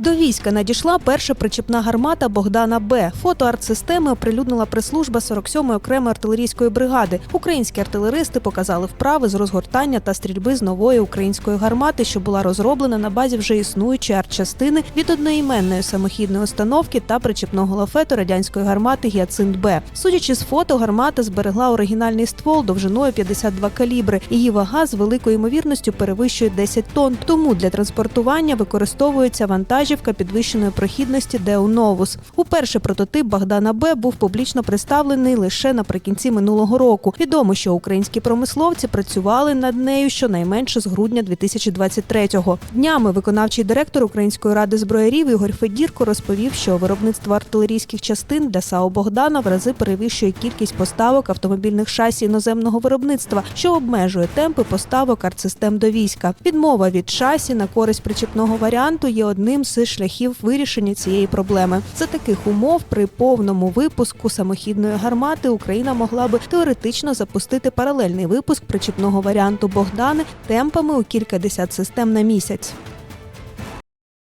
До війська надійшла перша причепна гармата Богдана Б. Фото артсистеми оприлюднила прес-служба 47-ї окремої артилерійської бригади. Українські артилеристи показали вправи з розгортання та стрільби з нової української гармати, що була розроблена на базі вже існуючої артчастини від одноіменної самохідної установки та причепного лафету радянської гармати Гіацинт Б. Судячи з фото, гармата зберегла оригінальний ствол довжиною 52 калібри. Її вага з великою ймовірністю перевищує 10 тонн. Тому для транспортування використовується вантажівка підвищеної прохідності Деу Новус. Уперше прототип Богдана Б був публічно представлений лише наприкінці минулого року. Відомо, що українські промисловці працювали над нею щонайменше з грудня 2023-го. Днями виконавчий директор Української ради зброярів Ігор Федірко розповів, що виробництво артилерійських частин для САУ Богдана в рази перевищує кількість поставок автомобільних шасі іноземного виробництва, що обмежує темпи поставок артсистем до війська. Відмова від шасі на користь причепного варіанту є одним з шляхів вирішення цієї проблеми. За таких умов при повному випуску самохідної гармати Україна могла би теоретично запустити паралельний випуск причіпного варіанту Богдани темпами у кількадесят систем на місяць.